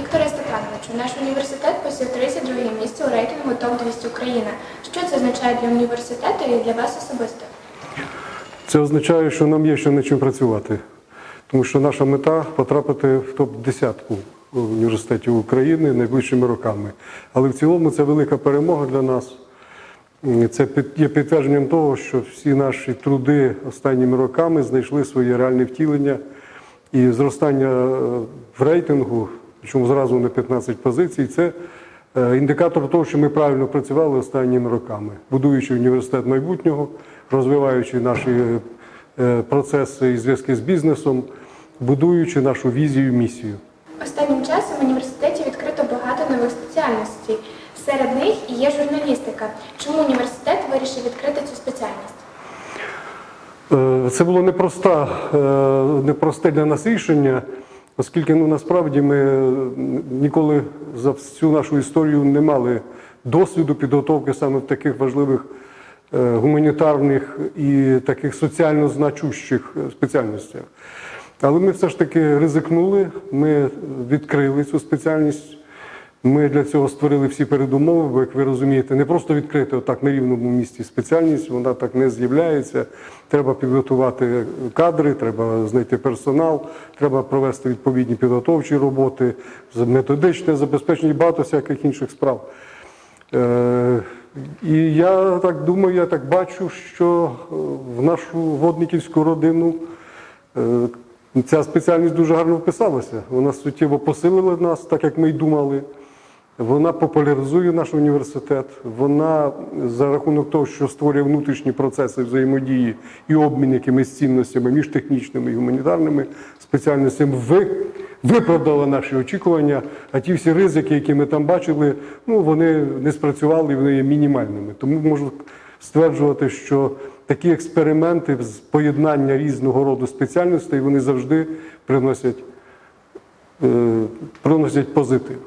Вікторе Степановичу, наш університет посів 32 місце у рейтингу ТОП-200 Україна. Що це означає для університету і для вас особисто? Це означає, що нам є ще над чим працювати, тому що наша мета потрапити в топ-10 університетів України найближчими роками. Але в цілому це велика перемога для нас. Це є підтвердженням того, що всі наші труди останніми роками знайшли своє реальне втілення і зростання е, в рейтингу, причому зразу на 15 позицій, це е, індикатор того, що ми правильно працювали останніми роками, будуючи університет майбутнього, розвиваючи наші е, процеси і зв'язки з бізнесом, будуючи нашу візію і місію. Останнім часом в університеті відкрито багато нових спеціальностей. Серед них і є журналістика. Чому університет вирішив відкрити цю спеціальність? Е, Це було е, непросте для нас рішення, оскільки ну, насправді ми е, ніколи за всю нашу історію не мали досвіду підготовки саме в таких важливих е, гуманітарних і таких соціально значущих е, спеціальностях. Але ми все ж таки ризикнули, ми відкрили цю спеціальність. Ми для цього створили всі передумови, бо, як ви розумієте, не просто відкрити отак на рівному місці спеціальність, вона так не з'являється. Треба підготувати кадри, треба знайти персонал, треба провести відповідні підготовчі роботи, методичне забезпечення і багато всяких інших справ. Е, І я так думаю, я так бачу, що е, в нашу водниківську родину е, ця спеціальність дуже гарно вписалася. Вона суттєво посилила нас, так як ми й думали. Вона популяризує наш університет. Вона за рахунок того, що створює внутрішні процеси взаємодії і обмін якимись цінностями між технічними і гуманітарними спеціальностями, ви, виправдала наші очікування. А ті всі ризики, які ми там бачили, ну вони не спрацювали, вони є мінімальними. Тому можу стверджувати, що такі експерименти з поєднання різного роду спеціальностей вони завжди приносять, е, приносять позитив.